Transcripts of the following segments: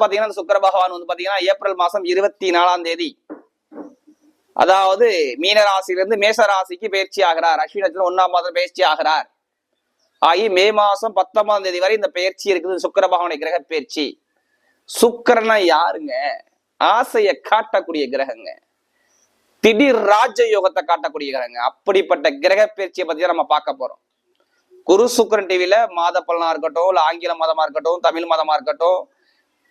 பாத்தீங்கன்னா இந்த சுக்கிர பகவான் வந்து பாத்தீங்கன்னா ஏப்ரல் மாசம் இருபத்தி நாலாம் தேதி. அதாவது மீன ராசியிலிருந்து மேச ராசிக்கு பயிற்சி ஆகிறார். அஸ்வினி நட்சத்திரம் ஒன்னாம் மாதம் பயிற்சி ஆகிறார். ஆகி மே மாசம் பத்தொன்பதாம் தேதி வரை இந்த பயிற்சி இருக்குது. சுக்கர பகவானுடைய கிரக பயிற்சி. சுக்கரனா யாருங்க? ஆசையை காட்டக்கூடிய கிரகங்க. திடீர் ராஜயோகத்தை காட்டக்கூடிய கிரகங்க. அப்படிப்பட்ட கிரக பயிற்சியை பத்தி தான் நம்ம பார்க்க போறோம். குரு சுக்கரன் டிவியில மாத பலனா இருக்கட்டும் இல்ல ஆங்கில மதமா இருக்கட்டும் தமிழ் மதமா இருக்கட்டும்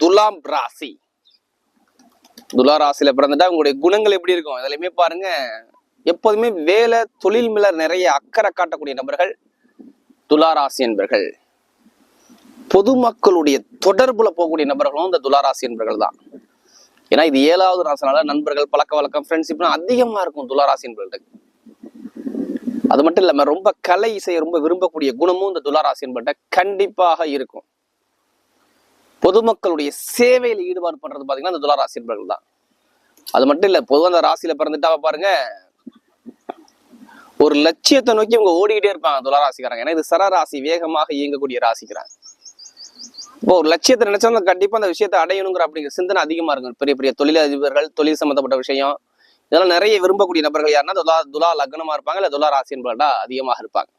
துலாம் ராசி. துலா ராசியில பிறந்துட்டா உங்களுடைய குணங்கள் எப்படி இருக்கும்? இதுலயுமே பாருங்க எப்போதுமே வேலை தொழில் மேல நிறைய அக்கறை காட்டக்கூடிய நபர்கள் துலா ராசி என்பர்கள். பொதுமக்களுடைய தொடர்புல போகக்கூடிய நபர்களும் இந்த துளாராசி என்பர்கள் தான். ஏன்னா இது ஏழாவது ராசினால நண்பர்கள் பழக்க வழக்கம் ஃப்ரெண்ட்ஷிப்லாம் அதிகமா இருக்கும் துளாராசி என்பர்களுக்கு அது மட்டும் இல்லாம ரொம்ப கலை இசையை ரொம்ப விரும்பக்கூடிய குணமும் இந்த துளாராசி என்பட்ட கண்டிப்பாக இருக்கும். பொதுமக்களுடைய சேவையில் ஈடுபாடு பண்றது பாத்தீங்கன்னா அந்த துளாராசி என்பர்கள் தான். அது மட்டும் இல்ல பொதுவாக அந்த ராசியில பிறந்துட்டா பாருங்க. ஒரு லட்சியத்தை நோக்கி இவங்க ஓடிக்கிட்டே இருப்பாங்க துளாராசிக்காரங்க ஏன்னா இது சரராசி வேகமாக இயங்கக்கூடிய ராசிக்கிறாங்க இப்போ ஒரு லட்சியத்தை நினைச்சா கண்டிப்பா அந்த விஷயத்தை அடையணுங்கிற அப்படிங்கிற சிந்தனை அதிகமா இருக்கும். பெரிய பெரிய தொழிலதிபர்கள் தொழில் சம்பந்தப்பட்ட விஷயம் இதெல்லாம் நிறைய விரும்பக்கூடிய நபர்கள் யாருன்னா துலா துலா லக்னமா இருப்பாங்க இல்ல துலா ராசி என்பதா அதிகமாக இருப்பாங்க.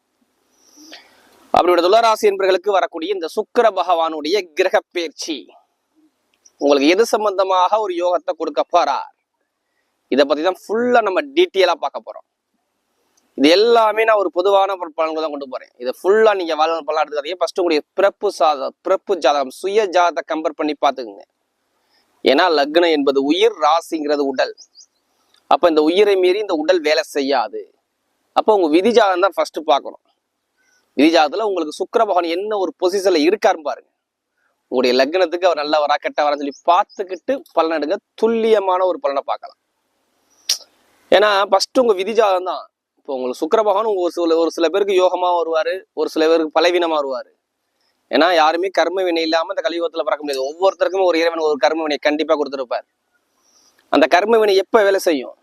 அப்படியோட துளராசி என்பர்களுக்கு வரக்கூடிய இந்த சுக்கிர பகவானுடைய கிரக பயிற்சி. உங்களுக்கு எது சம்பந்தமாக ஒரு யோகத்தை கொடுக்க போறார்? இதை பத்தி தான் ஃபுல்லா நம்ம டீட்டெயிலா பார்க்க போறோம். இது எல்லாமே நான் ஒரு பொதுவான ஒரு பலன்கள் தான் கொண்டு போறேன். இதை ஃபுல்லா நீங்க வாழ்க்கை பலன் எடுத்துக்காதீங்க. ஃபர்ஸ்ட் உங்களுடைய பிறப்பு சாத பிறப்பு ஜாதகம் சுய ஜாதகத்தை கம்பேர் பண்ணி பார்த்துக்குங்க. ஏன்னா லக்னம் என்பது உயிர் ராசிங்கிறது உடல். அப்ப இந்த உயிரை மீறி இந்த உடல் வேலை செய்யாது. அப்போ உங்க விதி ஜாதகம் தான் ஃபர்ஸ்ட் பார்க்கணும். விதி உங்களுக்கு சுக்கர பகவான் என்ன ஒரு பொசிஷன்ல இருக்காருன்னு பாருங்க. உங்களுடைய லக்னத்துக்கு அவர் நல்லா வரா கெட்ட வரா சொல்லி பார்த்துக்கிட்டு பலன் எடுங்க. துல்லியமான ஒரு பலனை பார்க்கலாம். ஏன்னா ஃபர்ஸ்ட் உங்க விதிஜாதம் தான். இப்போ உங்களுக்கு சுக்கர பகவான் உங்க ஒரு சில ஒரு சில பேருக்கு யோகமா வருவாரு ஒரு சில பேருக்கு பலவீனமா வருவாரு. ஏன்னா யாருமே கர்ம வினை இல்லாம இந்த கலியுகத்துல பறக்க முடியாது. ஒவ்வொருத்தருக்குமே ஒரு இறைவன் ஒரு கர்ம வினை கண்டிப்பா கொடுத்துருப்பார். அந்த கர்ம வினை எப்ப வேலை செய்யும்?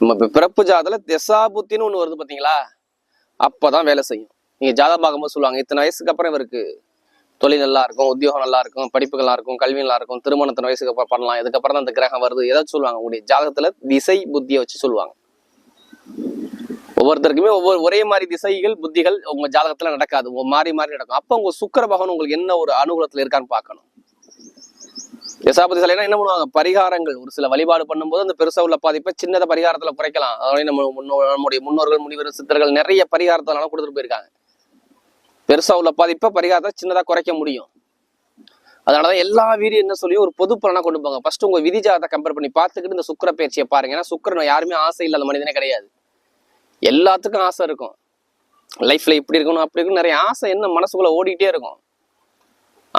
நம்ம பிறப்பு ஜாதத்துல திசாபுத்தின்னு ஒண்ணு வருது பாத்தீங்களா? அப்பதான் வேலை செய்யும். நீங்க ஜாதகம் பார்க்கும்போது சொல்லுவாங்க இத்தனை வயசுக்கு அப்புறம் இவருக்கு தொழில் நல்லா இருக்கும் உத்தியோகம் நல்லா இருக்கும் படிப்பு நல்லா இருக்கும் கல்வி நல்லா இருக்கும் திருமணத்தின வயசுக்கு அப்புறம் பண்ணலாம் இதுக்கப்புறம் தான் அந்த கிரகம் வருது ஏதாவது சொல்லுவாங்க உங்களுடைய ஜாதகத்துல திசை புத்தியை வச்சு சொல்லுவாங்க. ஒவ்வொருத்தருக்குமே ஒவ்வொரு ஒரே மாதிரி திசைகள் புத்திகள் உங்க ஜாதகத்துல நடக்காது உங்க மாறி மாறி நடக்கும். அப்போ உங்க சுக்கர பகவான் உங்களுக்கு என்ன ஒரு அனுகூலத்துல இருக்கான்னு பார்க்கணும். தசாபதி சிலைனா என்ன பண்ணுவாங்க? பரிகாரங்கள். ஒரு சில வழிபாடு பண்ணும்போது அந்த பெருசா உள்ள பாதிப்பை சின்னதை பரிகாரத்துல குறைக்கலாம். அதனால நம்ம முன்னோ நம்முடைய முன்னோர்கள் முனிவர் சித்தர்கள் நிறைய பரிகாரத்தெல்லாம் கொடுத்துட்டு போயிருக்காங்க. பெருசா உள்ள பாதிப்பை பரிகாரத்தை சின்னதா குறைக்க முடியும். அதனாலதான் எல்லா வீடியும் என்ன சொல்லி ஒரு பொது பலனா கொண்டு போங்க. ஃபர்ஸ்ட் உங்க விதி ஜாதத்தை கம்பேர் பண்ணி பார்த்துக்கிட்டு இந்த சுக்கிர பயிற்சியை பாருங்க. ஏன்னா சுக்கரன் யாருமே ஆசை இல்லாத மனிதனே கிடையாது. எல்லாத்துக்கும் ஆசை இருக்கும். லைஃப்ல இப்படி இருக்கணும் அப்படி இருக்கணும். நிறைய ஆசை என்ன மனசுக்குள்ள ஓடிட்டே இருக்கும்.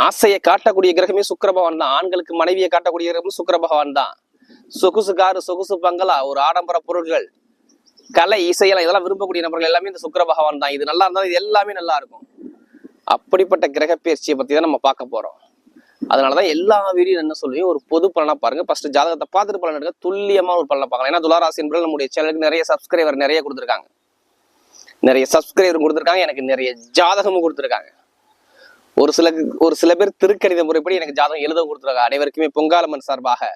ஆசையை காட்டக்கூடிய கிரகமே சுக்கர பகவான் தான். ஆண்களுக்கு மனைவியை காட்டக்கூடிய கிரகமும் சுக்கர பகவான் தான். சொகுசு காரு சொகுசு பங்களா ஒரு ஆடம்பர பொருட்கள் கலை இசையெல்லாம் இதெல்லாம் விரும்பக்கூடிய நபர்கள் எல்லாமே இந்த சுக்கர பகவான் தான். இது நல்லா இருந்தாலும் இது எல்லாமே நல்லா இருக்கும். அப்படிப்பட்ட கிரக பயிற்சியை பத்தி தான் நம்ம பார்க்க போறோம். அதனாலதான் எல்லா வீடியும் என்ன சொல்லுவேன் ஒரு பொது பலனா பாருங்க. ஃபர்ஸ்ட் ஜாதகத்தை பார்த்துட்டு பலன் எடுக்க துல்லியமா ஒரு பலனை பார்க்கலாம். ஏன்னா துளாராசி என்பது நம்முடைய சேனலுக்கு நிறைய சப்ஸ்கிரைபர் நிறைய கொடுத்துருக்காங்க. நிறைய சப்ஸ்கிரைபர் கொடுத்துருக்காங்க. எனக்கு நிறைய ஜாதகமும் கொடுத்துருக்காங்க. ஒரு சில ஒரு சில பேர் திருக்கணித முறைப்படி எனக்கு ஜாதகம் எழுத கொடுத்துருக்காங்க. அனைவருக்குமே பொங்காலம்மன் சார்பாக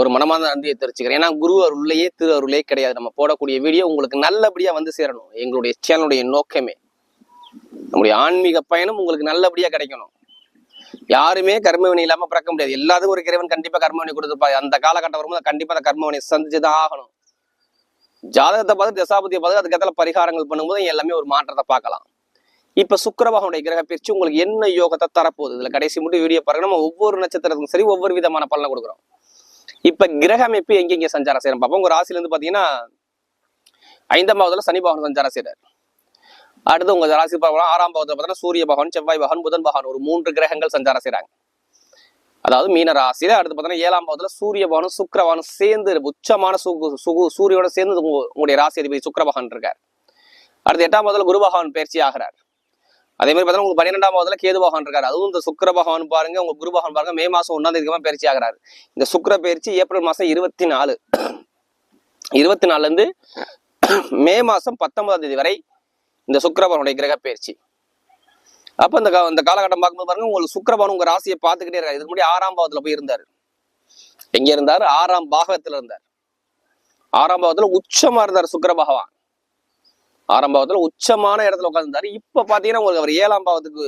ஒரு மனமார்ந்த நன்றியை தெரிவிச்சுக்கிறேன். ஏன்னா குரு அருளையே திரு அருளே கிடையாது. நம்ம போடக்கூடிய வீடியோ உங்களுக்கு நல்லபடியா வந்து சேரணும். எங்களுடைய சேனலுடைய நோக்கமே. நம்முடைய ஆன்மீக பயணம் உங்களுக்கு நல்லபடியா கிடைக்கணும். யாருமே கர்மவினை இல்லாம பிறக்க முடியாது. எல்லாத்துக்கும் ஒரு இறைவன் கண்டிப்பா கர்மவினை கொடுத்துருப்பாங்க அந்த காலகட்டம் வரும்போது கண்டிப்பா அந்த கர்மவினை சந்திச்சுதான் ஆகணும். ஜாதகத்தை பார்த்து தசாபதியை பார்த்து அதுக்கத்துல பரிகாரங்கள் பண்ணும்போது எல்லாமே ஒரு மாற்றத்தை பார்க்கலாம். இப்ப சுக்கிரபகனுடைய கிரக பயிற்சி உங்களுக்கு என்ன யோகத்தை தரப்போகுது? இதுல கடைசி மட்டும் வீடியோ பாருங்க. நம்ம ஒவ்வொரு நட்சத்திரத்துக்கும் சரி ஒவ்வொரு விதமான பலனை கொடுக்குறோம். இப்ப கிரக அமைப்பு எங்கெங்க சஞ்சாரம் செய்யறோம் பார்ப்போம் உங்க ராசில இருந்து பாத்தீங்கன்னா ஐந்தாம் பாவத்துல சனி பகவான் சஞ்சாரம் செய்யறாரு அடுத்து உங்க ராசி பார்க்கலாம் ஆறாம் பாவத்துல பார்த்தீங்கன்னா சூரிய பகவான் செவ்வாய் பகவான் புதன் பகவான் ஒரு மூன்று கிரகங்கள் சஞ்சாரம் செய்யறாங்க அதாவது மீன ராசியில அடுத்து பார்த்தீங்கன்னா ஏழாம் பாவத்துல சூரிய பகவானும் சேர்ந்து உச்சமான சுகு சுகு சூரியோட சேர்ந்து உங்க- உங்களுடைய ராசி அதிபதி சுக்கிரபகவான் இருக்கார். அடுத்து எட்டாம் பாவத்துல குரு பகவான் பயிற்சி ஆகிறார். அதே மாதிரி பார்த்தீங்கன்னா உங்களுக்கு பன்னிரெண்டாம் பாவத்துல கேது பகவான் இருக்காரு. அதுவும் இந்த சுக்கர பகவான் பாருங்க உங்க குரு பகவான் பாருங்க மே மாசம் ஒன்னாம் தேதி பயிற்சி ஆகிறாரு. இந்த சுக்கிர பயிற்சி ஏப்ரல் மாசம் இருபத்தி நாலு இருபத்தி நாலுல இருந்து மே மாசம் பத்தொன்பதாம் தேதி வரை இந்த சுக்கிரபவனுடைய கிரக பயிற்சி. அப்ப இந்த இந்த காலகட்டம் பார்க்கும்போது பாருங்க உங்களுக்கு சுக்கிரபவன் உங்க ராசியை பார்த்துக்கிட்டே இருக்காரு. இதுக்கு முன்னாடி ஆறாம் பாவத்துல போய் இருந்தாரு. எங்க இருந்தாரு? ஆறாம் பாகத்துல இருந்தார். ஆறாம் பாவத்துல உச்சமா இருந்தார் சுக்கர பகவான். ஆறாம் பாவத்துல உச்சமான இடத்துல உட்காந்துருந்தாரு இப்ப பாத்தீங்கன்னா உங்களுக்கு அவர் ஏழாம் பாவத்துக்கு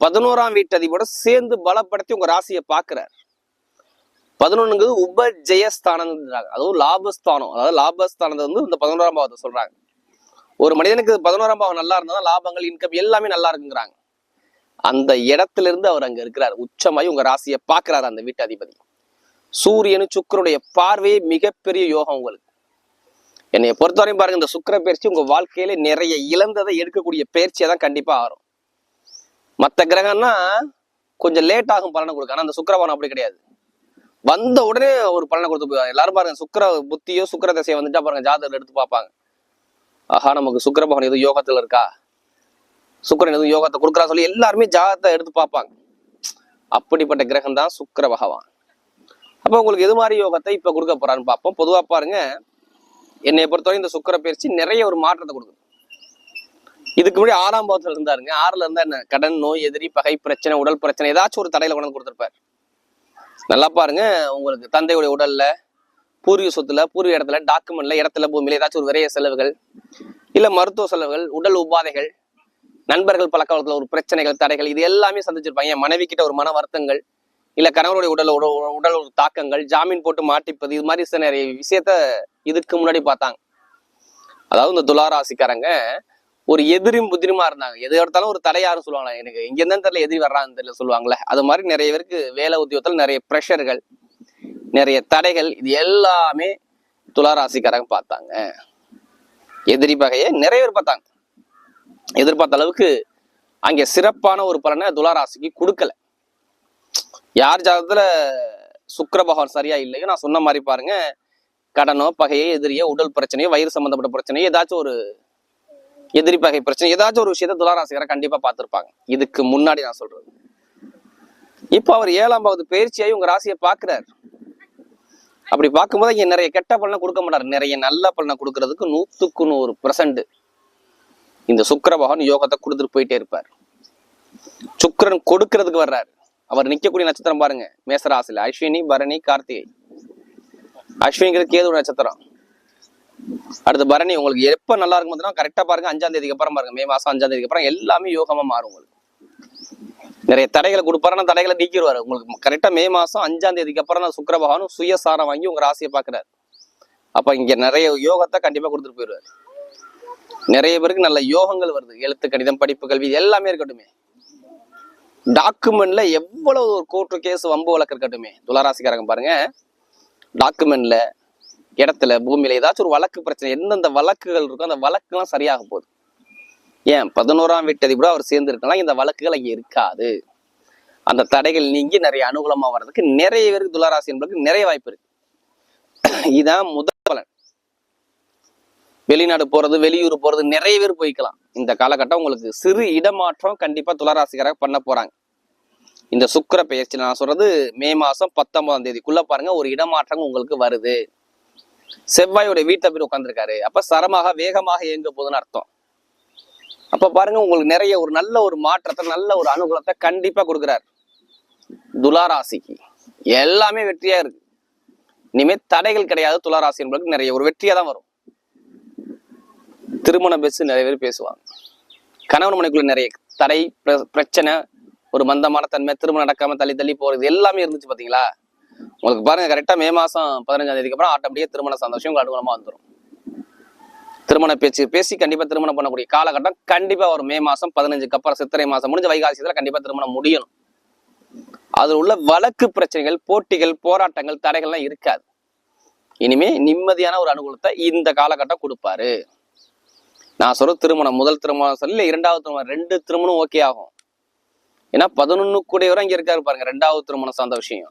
பதினோராம் வீட்டதிபோட சேர்ந்து பலப்படுத்தி உங்க ராசியை பாக்குறாரு. பதினொன்னுங்கிறது உபஜெயஸ்தானம் அதுவும் லாபஸ்தானம். அதாவது லாபஸ்தானத்தை வந்து இந்த பதினோராம் பாவத்தை சொல்றாங்க. ஒரு மனிதனுக்கு பதினோராம் பாவம் நல்லா இருந்தால் தான் லாபங்கள் இன்கம் எல்லாமே நல்லா இருக்குங்கிறாங்க. அந்த இடத்துல இருந்து அவர் அங்க இருக்கிறார். உச்சமாய் உங்க ராசியை பாக்குறாரு அந்த வீட்டு அதிபதி சூரியனு சுக்கரனுடைய பார்வையே மிகப்பெரிய யோகம் உங்களுக்கு. என்னை பொறுத்தவரையும் பாருங்க இந்த சுக்கிர பயிற்சி உங்க வாழ்க்கையில நிறைய இழந்ததை எடுக்கக்கூடிய பயிற்சியை தான் கண்டிப்பா வரும் மற்ற கிரகம்னா கொஞ்சம் லேட் ஆகும் பலனை கொடுக்க. ஆனா அந்த சுக்கரவானம் அப்படி கிடையாது. வந்த உடனே ஒரு பலனை கொடுத்து போய் எல்லாரும் பாருங்க சுக்கர புத்தியோ சுக்கர தசையை வந்துட்டா பாருங்க ஜாதகத்தில் எடுத்து பார்ப்பாங்க. ஆஹா நமக்கு சுக்கர பகவான் எதுவும் யோகத்துல இருக்கா? சுக்கரன் எதுவும் யோகத்தை கொடுக்குறா சொல்லி எல்லாருமே ஜாதகத்தை எடுத்து பார்ப்பாங்க. அப்படிப்பட்ட கிரகம் தான் சுக்கர பகவான். அப்போ உங்களுக்கு எது மாதிரி யோகத்தை இப்போ கொடுக்க போறான்னு பார்ப்போம். பொதுவாக பாருங்க என்னை பொறுத்தவரை இந்த சுக்கர பயிற்சி நிறைய ஒரு மாற்றத்தை கொடுக்குது. இதுக்கு முன்னாடி ஆறாம் பாவத்தில் இருந்தாருங்க. ஆறுல இருந்தா என்ன? கடன் நோய் எதிரி பகை பிரச்சனை உடல் பிரச்சனை ஏதாச்சும் ஒரு தடையில கொண்டு கொடுத்துருப்பாரு. நல்லா பாருங்க உங்களுக்கு தந்தையுடைய உடல்ல பூர்வீக சொத்துல பூர்வீக இடத்துல டாக்குமெண்ட்ல இடத்துல பூமியில ஏதாச்சும் ஒரு விரைய செலவுகள் இல்ல மருத்துவ செலவுகள் உடல் உபாதைகள் நண்பர்கள் பழக்க வழக்கத்துல ஒரு பிரச்சனைகள் தடைகள் இது எல்லாமே சந்திச்சிருப்பாங்க. என் மனைவி கிட்ட ஒரு மன வருத்தங்கள் இல்ல கணவருடைய உடல் உட- உடல் தாக்கங்கள் ஜாமீன் போட்டு மாட்டிப்பது இது மாதிரி சில நிறைய விஷயத்த இதுக்கு முன்னாடி பார்த்தாங்க. அதாவது இந்த துளாராசிக்காரங்க ஒரு எதிரியும் புதிரியுமா இருந்தாங்க. எது எடுத்தாலும் ஒரு தடை யாரும் எனக்கு இங்க இருந்தாலும் தெரியல எதிரி வர்றான்னு தெரியல சொல்லுவாங்கல்ல அது மாதிரி நிறைய பேருக்கு வேலை உத்தியோகத்துல நிறைய ப்ரெஷர்கள் நிறைய தடைகள் இது எல்லாமே துளாராசிக்காரங்க பார்த்தாங்க. எதிரி பகையை நிறைய பேர் பார்த்தாங்க. எதிர்பார்த்த அளவுக்கு அங்கே சிறப்பான ஒரு பலனை துளாராசிக்கு கொடுக்கல. யார் ஜாதகத்துல சுக்கர பகவான் சரியா இல்லையோ நான் சொன்ன மாதிரி பாருங்க. கடனோ பகையோ எதிரியோ உடல் பிரச்சனையோ வயிறு சம்பந்தப்பட்ட பிரச்சனையோ ஏதாச்சும் ஒரு எதிரி பகை பிரச்சனை ஏதாச்சும் ஒரு விஷயத்த துளாராசிகரை கண்டிப்பா பார்த்திருப்பாங்க. இதுக்கு முன்னாடி நான் சொல்றது. இப்போ அவர் ஏழாம் பாவது பயிற்சியாகி உங்க ராசியை பாக்குறாரு அப்படி பார்க்கும்போது இங்க நிறைய கெட்ட பலனை கொடுக்க மாட்டார். நிறைய நல்ல பலனை கொடுக்கறதுக்கு நூத்துக்கு நூறு பர்சன்ட் இந்த சுக்கர பகவான் யோகத்தை கொடுத்துட்டு போயிட்டே இருப்பார். சுக்கரன் கொடுக்கறதுக்கு வர்றாரு. அவர் நிற்கக்கூடிய நட்சத்திரம் பாருங்க. மேசராசில அஸ்வினி பரணி கார்த்திகை. அஸ்வினிங்கிறது கேது நட்சத்திரம். அடுத்து பரணி உங்களுக்கு எப்ப நல்லா இருக்கும் பார்த்தீங்கன்னா கரெக்டா பாருங்க. அஞ்சாம் தேதிக்கு அப்புறம் பாருங்க. மே மாசம் அஞ்சாம் தேதிக்கு அப்புறம் எல்லாமே யோகமா மாறும் உங்களுக்கு. நிறைய தடைகளை கொடுப்பாரு தடைகளை நீக்கிடுவாரு. உங்களுக்கு கரெக்டா மே மாசம் அஞ்சாம் தேதிக்கு அப்புறம் தான் சுக்கர பகவானும் சுயசாரம் வாங்கி உங்க ராசியை பாக்குறாரு அப்ப இங்க நிறைய யோகத்தை கண்டிப்பா கொடுத்துட்டு போயிடுவாரு. நிறைய பேருக்கு நல்ல யோகங்கள் வருது. எழுத்து கணிதம் படிப்பு கல்வி எல்லாமே இருக்கட்டுமே. டாக்குமெண்ட்ல எவ்வளவு ஒரு கோர்ட்டு கேஸ் வம்பு வழக்கு இருக்கட்டுமே? துளராசிக்காரங்க பாருங்க. டாக்குமெண்ட்ல இடத்துல பூமியில ஏதாச்சும் ஒரு வழக்கு பிரச்சனை எந்தெந்த வழக்குகள் இருக்கோ அந்த வழக்குலாம் சரியாக போகுது. ஏன்? பதினோராம் வீட்டதி கூட அவர் சேர்ந்து இருக்கலாம் இந்த வழக்குகள் அங்கே இருக்காது. அந்த தடைகள் நீங்கி நிறைய அனுகூலமா வர்றதுக்கு நிறைய பேருக்கு துளராசி என்பதுக்கு நிறைய வாய்ப்பு இருக்கு. இதான் முதல் வெளிநாடு போறது வெளியூர் போறது நிறைய பேர் போய்க்கலாம். இந்த காலகட்டம் உங்களுக்கு சிறு இடமாற்றம் கண்டிப்பா துளாராசிக்காரங்க பண்ண போறாங்க. இந்த சுக்கிர பெயர்ச்சி நான் சொல்றது மே மாசம் பத்தொன்பதாம் தேதிக்குள்ள பாருங்க ஒரு இடமாற்றம் உங்களுக்கு வருது. செவ்வாயோட வீட்டை போய் உட்காந்துருக்காரு அப்ப சரமாக வேகமாக இயங்க போகுதுன்னு அர்த்தம். அப்ப பாருங்க உங்களுக்கு நிறைய ஒரு நல்ல ஒரு மாற்றத்தை நல்ல ஒரு அனுகூலத்தை கண்டிப்பா கொடுக்குறாரு. துளாராசிக்கு எல்லாமே வெற்றியா இருக்கு. இனிமே தடைகள் கிடையாது துளாராசி என்பதற்கு நிறைய ஒரு வெற்றியா தான் வரும். திருமண பேசு நிறைய பேர் பேசுவாங்க. கணவன் மனைக்குள்ள நிறைய தடை பிர- பிரச்சனை ஒரு மந்தமான தன்மை திருமணம் நடக்காம தள்ளி தள்ளி போறது எல்லாமே இருந்துச்சு பாத்தீங்களா? உங்களுக்கு பாருங்க கரெக்டா மே மாசம் பதினஞ்சாம் தேதிக்கு அப்புறம் ஆட்டோமேட்டிக்கா திருமண சந்தோஷம் உங்க அனுகூலமா வந்துடும் திருமண பேச்சு பேசி கண்டிப்பா திருமணம் பண்ணக்கூடிய காலகட்டம் கண்டிப்பா ஒரு மே மாசம் பதினஞ்சுக்கு அப்புறம் சித்திரை மாசம் முடிஞ்ச வைகாசியத்துல கண்டிப்பா திருமணம் முடியணும். அதில் உள்ள வழக்கு பிரச்சனைகள் போட்டிகள் போராட்டங்கள் தடைகள்லாம் இருக்காது. இனிமே நிம்மதியான ஒரு அனுகூலத்தை இந்த காலகட்டம் கொடுப்பாரு. நான் சொல்ற திருமணம் முதல் திருமணம் சொல்லி இரண்டாவது திருமணம் ரெண்டு திருமணம் ஓகே ஆகும். ஏன்னா பதினொன்னு கூடியவரை இங்க இருக்காரு பாருங்க ரெண்டாவது திருமணம் சார்ந்த விஷயம்.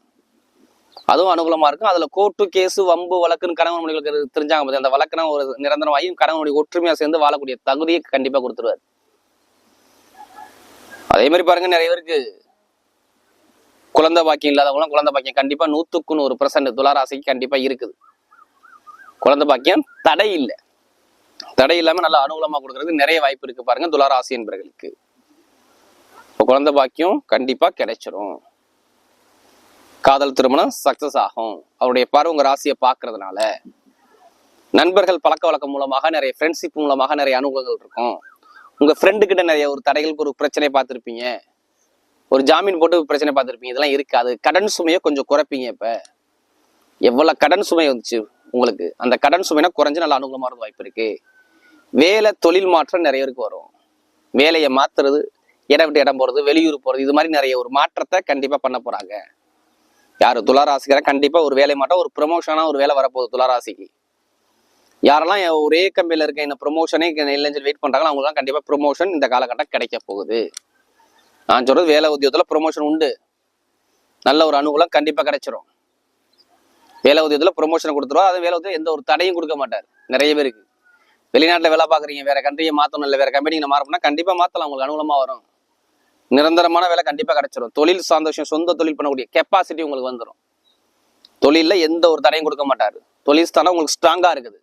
அதுவும் அனுகூலமா இருக்கும். அதுல கோர்ட்டு கேஸ் வம்பு வழக்குன்னு கணவன் மொழிகளுக்கு தெரிஞ்சாங்க பாத்தீங்க, அந்த வழக்குனா ஒரு நிரந்தரமாகியும் கணவன் மொழி ஒற்றுமையா சேர்ந்து வாழக்கூடிய தகுதியை கண்டிப்பா கொடுத்துருவாரு. அதே மாதிரி பாருங்க நிறைய பேருக்கு குழந்தை பாக்கியம் இல்லாதவங்களும் குழந்தை பாக்கியம் கண்டிப்பா நூத்துக்கு நூறு பர்சன்ட் துளாராசிக்கு கண்டிப்பா இருக்குது. குழந்தை பாக்கியம் தடை இல்லை. தடை இல்லாம நல்ல அனுகூலமா கொடுக்கறதுக்கு நிறைய வாய்ப்பு இருக்கு பாருங்க துளாராசி என்பவர்களுக்கு இப்போ குழந்தை பாக்கியம் கண்டிப்பா கிடைச்சிரும். காதல் திருமணம் சக்சஸ் ஆகும். அவருடைய பார்வை உங்க ராசியை பார்க்கறதுனால. நண்பர்கள் பழக்க வழக்கம் மூலமாக நிறைய ஃப்ரெண்ட்ஷிப் மூலமாக நிறைய அனுகூலங்கள் இருக்கும். உங்க ஃப்ரெண்டு கிட்ட நிறைய ஒரு தடைகளுக்கு ஒரு பிரச்சனை பார்த்துருப்பீங்க. ஒரு ஜாமீன் போட்டு பிரச்சனை பார்த்துருப்பீங்க. இதெல்லாம் இருக்காது. கடன் சுமையை கொஞ்சம் குறைப்பீங்க இப்ப. எவ்வளவு கடன் சுமை வந்துச்சு? உங்களுக்கு அந்த கடன் சுமைனா குறைஞ்சு நல்ல அனுகூலமாக இருக்க வாய்ப்பு இருக்கு. வேலை தொழில் மாற்றம் நிறைய பேருக்கு வரும். வேலையை மாத்துறது இடம் விட்டு இடம் போகிறது வெளியூர் போகிறது இது மாதிரி நிறைய ஒரு மாற்றத்தை கண்டிப்பாக பண்ண போகிறாங்க யார்? துளாராசிக்காரன் கண்டிப்பாக ஒரு வேலை மாற்றம் ஒரு ப்ரொமோஷனாக ஒரு வேலை வரப்போகுது துளாராசிக்கு. யாரெல்லாம் என் ஒரே கம்பெனியில் இருக்க இந்த ப்ரொமோஷனே இல்லைன்னு வெயிட் பண்ணுறாங்களோ அவங்களுக்கு கண்டிப்பாக ப்ரொமோஷன் இந்த காலகட்டம் கிடைக்க போகுது. நான் சொல்கிறது வேலை உத்தியோகத்தில் ப்ரொமோஷன் உண்டு. நல்ல ஒரு அனுகூலம் கண்டிப்பாக கிடைச்சிரும். வேலை உத்தியோகத்துல ப்ரொமோஷன் கொடுத்துருவோம் அது வேலை உத்தியோகம் எந்த ஒரு தடையும் கொடுக்க மாட்டார். நிறைய பேருக்கு. வெளிநாட்டுல வேலை பார்க்குறீங்க வேற கண்ட்ரியை மாத்தணும் இல்லை வேற கம்பெனிங்க மாறப்போனா கண்டிப்பாக மாத்தலாம். உங்களுக்கு அனுகூலமாக வரும். நிரந்தரமான வேலை கண்டிப்பாக கிடைச்சிரும். தொழில் சந்தோஷம் சொந்த தொழில் பண்ணக்கூடிய கெப்பாசிட்டி உங்களுக்கு வந்துடும் தொழில்ல எந்த ஒரு தடையும் கொடுக்க மாட்டாரு. தொழில் ஸ்தானம் உங்களுக்கு ஸ்ட்ராங்கா இருக்குது.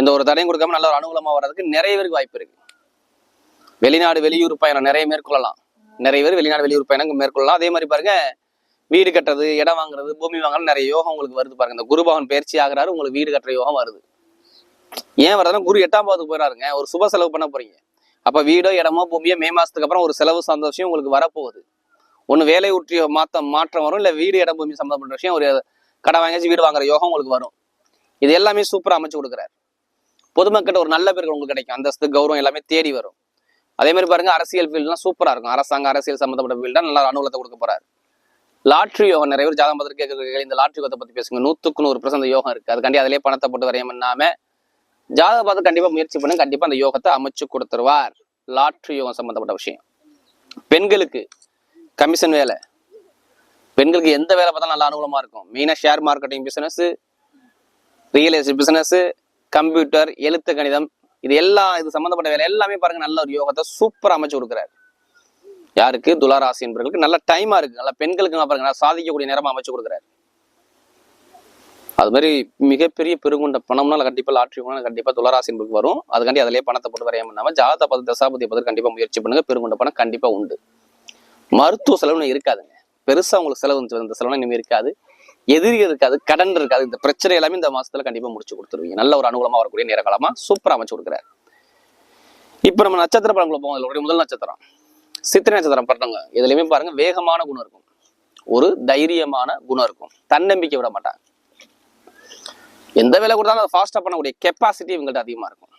எந்த ஒரு தடையும் கொடுக்காம நல்ல ஒரு அனுகூலமா வர்றதுக்கு நிறைய பேருக்கு வாய்ப்பு இருக்கு. வெளிநாடு வெளியூர் பயணம் நிறைய மேற்கொள்ளலாம். நிறைய பேர் வெளிநாடு வெளியூர் பயணம் மேற்கொள்ளலாம். அதே மாதிரி பாருங்க வீடு கட்டுறது இடம் வாங்குறது பூமி வாங்குறது நிறைய யோகம் உங்களுக்கு வருது பாருங்க. இந்த குருபவன் பயிற்சி ஆகுறாரு உங்களுக்கு வீடு கட்டுற யோகம் வருது. ஏன் வருதுன்னா குரு எட்டாம் பாவத்துக்கு போயிடாருங்க ஒரு சுப செலவு பண்ண போறீங்க. அப்ப வீடோ இடமோ பூமியோ மே மாசத்துக்கு அப்புறம் ஒரு செலவு சார்ந்த விஷயம் உங்களுக்கு வரப்போகுது. ஒண்ணு வேலை உற்றிய மாத்தம் மாற்றம் வரும் இல்ல வீடு இடம் பூமி சம்பந்தப்பட்ட விஷயம் ஒரு கடை வாங்கிச்சு வீடு வாங்குற யோகம் உங்களுக்கு வரும். இது எல்லாமே சூப்பரா அமைச்சு கொடுக்குறாரு. பொதுமக்கிட்ட ஒரு நல்ல பேர்கள் உங்களுக்கு கிடைக்கும். அந்தஸ்து கௌரவம் எல்லாமே தேடி வரும். அதே மாதிரி பாருங்க அரசியல் ஃபீல்ட்லாம் சூப்பரா இருக்கும். அரசாங்க அரசியல் சம்பந்தப்பட்ட ஃபீல்டாக நல்லா அனுகூலத்தை கொடுக்க போறாரு. லாட்ரி யோகம் நிறைய பேர் ஜாதகம் பார்த்துட்டு கேட்கறீங்க இந்த லாட்ரி யோகத்தை பத்தி பேசுங்க. நூத்துக்கு நூறு பிரசந்த யோகம் இருக்கு. அதுக்காண்டி அதிலே பணத்தை போட்டு வரையும் இல்லாம ஜாதகம் பார்த்து கண்டிப்பா முயற்சி பண்ண. கண்டிப்பா அந்த யோகத்தை அமைச்சு கொடுத்துருவார். லாட்ரி யோகம் சம்பந்தப்பட்ட விஷயம். பெண்களுக்கு கமிஷன் வேலை. பெண்களுக்கு எந்த வேலை பார்த்தாலும் நல்ல அனுகூலமா இருக்கும். மெயினா share marketing business real estate business computer எழுத்து கணிதம் இது எல்லாம் இது சம்பந்தப்பட்ட வேலை. எல்லாமே பாருங்க நல்ல ஒரு யோகத்தை சூப்பர் அமைச்சு கொடுக்குறாரு. யாருக்கு? துளாராசி என்பவர்களுக்கு நல்ல டைமா இருக்கு. நல்ல பெண்களுக்கு பாருங்க சாதிக்கக்கூடிய நேரமா அமைச்சு கொடுக்குறாரு. அது மாதிரி மிகப்பெரிய பெருங்குண்ட பணம்னால கண்டிப்பா லாட்ரி போனால் கண்டிப்பா துளராசி என்பதுக்கு வரும். அதுக்காண்டி அதிலே பணத்தை போட்டு வரையாம பண்ணாம ஜாதா பத்து தசாபதி பத்து கண்டிப்பா முயற்சி பண்ணுங்க. பெருங்குண்ட பணம் கண்டிப்பா உண்டு. மருத்துவ செலவுன்னு இருக்காதுங்க. பெருசா உங்களுக்கு செலவு இந்த செலவு இனிமே இருக்காது. எதிரி இருக்காது கடன் இருக்காது. இந்த பிரச்சனை எல்லாமே இந்த மாசத்துல கண்டிப்பா முடிச்சு கொடுத்துருவீங்க. நல்ல ஒரு அனுகூலமா வரக்கூடிய நேர காலமா சூப்பரா அமைச்சு கொடுக்குறாரு. இப்ப நம்ம நட்சத்திர பழங்களை போவோம் இதோட முதல் நட்சத்திரம். சித்திரை நட்சத்திரம் பிறந்தவங்க இதுலயுமே பாருங்க வேகமான குணம் இருக்கும். ஒரு தைரியமான குணம் இருக்கும். தன்னம்பிக்கை விட மாட்டாங்க. எந்த வேலை கொடுத்தாலும் அதை ஃபாஸ்டா பண்ணக்கூடிய கெப்பாசிட்டி இவங்கள்ட்ட அதிகமா இருக்கும்.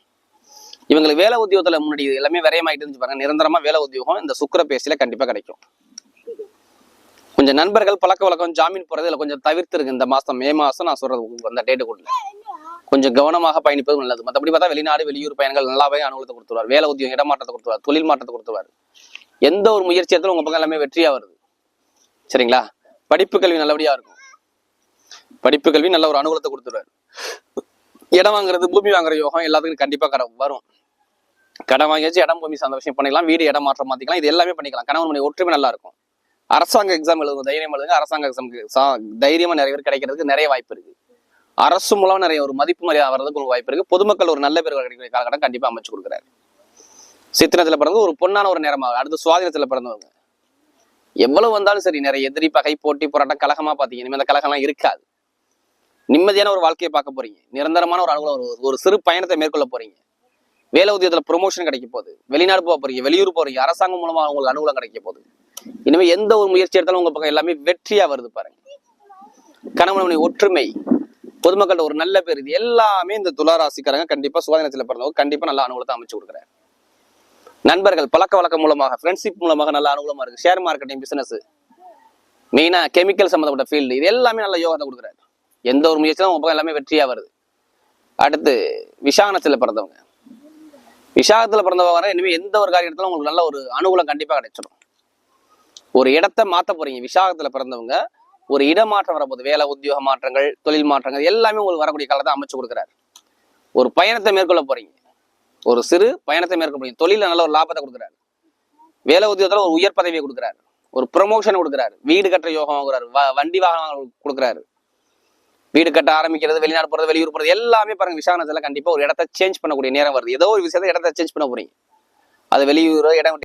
இவங்களுக்கு வேலை உத்தியோகத்தில் முன்னாடி இது எல்லாமே விரயமாயிட்டு இருந்துச்சு பாருங்க. நிரந்தரமா வேலை உத்தியோகம் இந்த சுக்கிர பேசியில் கண்டிப்பா கிடைக்கும். கொஞ்சம் நண்பர்கள் பழக்க வழக்கம் ஜாமீன் போகிறது இல்லை கொஞ்சம் தவிர்த்துருக்கு இந்த மாசம் மே மாசம் நான் சொல்றது உங்களுக்கு அந்த டேட்டு கொடுல கொஞ்சம் கவனமாக பயணிப்பது நல்லது. மற்றபடி பார்த்தா வெளிநாடு வெளியூர் பயணங்கள் நல்லாவே அனுகூலத்தை கொடுத்துருவார். வேலை உத்தியோகம் இடமாற்றத்தை கொடுத்துருவார். தொழில் மாற்றத்தை கொடுத்துருவார். எந்த ஒரு முயற்சி எடுத்தாலும் உங்க பக்கம் எல்லாமே வெற்றியா வருது. சரிங்களா? படிப்பு கல்வி நல்லபடியா இருக்கும். படிப்பு கல்வி நல்ல ஒரு அனுகூலத்தை கொடுத்துருவாரு. இடம் வாங்குறது பூமி வாங்குற யோகம் எல்லாத்துக்கும் கண்டிப்பா கடை வரும். கடன் வாங்கியாச்சு இடம் பூமி சார்ந்த விஷயம் பண்ணிக்கலாம். வீடு இடம் மாற்றம் மாத்திக்கலாம். இது எல்லாமே பண்ணிக்கலாம். கணவன் மணி ஒற்றுமை நல்லா இருக்கும். அரசாங்க எக்ஸாம் எழுதுங்க தைரியம் எழுதுங்க. அரசாங்க எக்ஸாமுக்கு தைரியமா நிறைய பேர் கிடைக்கிறதுக்கு நிறைய வாய்ப்பு இருக்கு. அரசு மூலம் நிறைய ஒரு மதிப்பு மரியாதை வர்றதுக்கு ஒரு வாய்ப்பு இருக்கு. பொதுமக்கள் ஒரு நல்ல பேர் கிடைக்கிற காலகட்டம் கண்டிப்பா அமைச்சு கொடுக்குறாரு. சித்திரத்துல பிறந்து ஒரு பொண்ணான ஒரு நேரமாக அடுத்து சுவாதினத்தில் பிறந்தவங்க. எவ்வளவு வந்தாலும் சரி நிறைய எதிரி பகை போட்டி போராட்டம் கழகமாக பாத்தீங்க. இனிமே அந்த கழகம்லாம் இருக்காது. நிம்மதியான ஒரு வாழ்க்கையை பார்க்க போறீங்க. நிரந்தரமான ஒரு அனுகூலம் ஒரு- சிறு பயணத்தை மேற்கொள்ள போறீங்க. வேலை உத்தியோகத்துல ப்ரொமோஷன் கிடைக்க போகுது. வெளிநாடு போக போறீங்க வெளியூர் போறீங்க அரசாங்கம் மூலமா உங்களுக்கு அனுகூலம் கிடைக்க போகுது. இனிமே எந்த ஒரு முயற்சி எடுத்தாலும் உங்க பக்கம் எல்லாமே வெற்றியா வருது பாருங்க. கணவன் ஒற்றுமை பொதுமக்கள் ஒரு நல்ல பேர் இது எல்லாமே இந்த துளாராசிக்காரங்க கண்டிப்பா சுகாதாரத்தில் பிறந்தவங்க கண்டிப்பா நல்ல அனுகூலத்தை அமைச்சு கொடுக்குறாரு நண்பர்கள் பழக்க வழக்கம் மூலமாக ஃப்ரெண்ட்ஷிப் மூலமாக நல்ல அனுகூலமாக இருக்கு. ஷேர் மார்க்கெட்டிங் பிசினஸ் மெயினா கெமிக்கல் சம்மந்தப்பட்ட ஃபீல்டு இது எல்லாமே நல்ல யோகத்தை கொடுக்குறாரு. எந்த ஒரு முயற்சியும் உங்க பக்கம் எல்லாமே வெற்றியாக வருது. அடுத்து விசாகனத்தில் பிறந்தவங்க. விஷாகத்துல பிறந்தவங்க வர இனிமேல் எந்த ஒரு காரியத்திலும் உங்களுக்கு நல்ல ஒரு அனுகூலம் கண்டிப்பாக கிடைச்சிடும் ஒரு இடத்த மாற்ற போறீங்க. விசாகத்தில் பிறந்தவங்க ஒரு இடமாற்றம் வரப்போகுது. வேலை உத்தியோக மாற்றங்கள் தொழில் மாற்றங்கள் எல்லாமே உங்களுக்கு வரக்கூடிய காலத்தை அமைச்சு கொடுக்குறாரு. ஒரு பயணத்தை மேற்கொள்ள போறீங்க. ஒரு சிறு பயணத்தை மேற்கொள்ள முடியும். தொழில நல்ல ஒரு லாபத்தை கொடுக்குறாரு. வேலை உத்தியோகத்தில் ஒரு உயர் பதவியை கொடுக்குறாரு. ஒரு ப்ரொமோஷன் கொடுக்குறாரு. வீடு கட்டுற யோகம் வாங்குறாரு. வண்டி வாகனம் கொடுக்குறாரு. வீடு கட்ட ஆரம்பிக்கிறது வெளிநாடு போறது வெளியூர் போறது எல்லாமே பாருங்க விசாரணத்துல கண்டிப்பா ஒரு இடத்த சேஞ்ச் பண்ணக்கூடிய நேரம் வருது. ஏதோ ஒரு விஷயத்த இடத்த சேஞ்ச் பண்ண போறீங்க. அது வெளியூரோ இடம்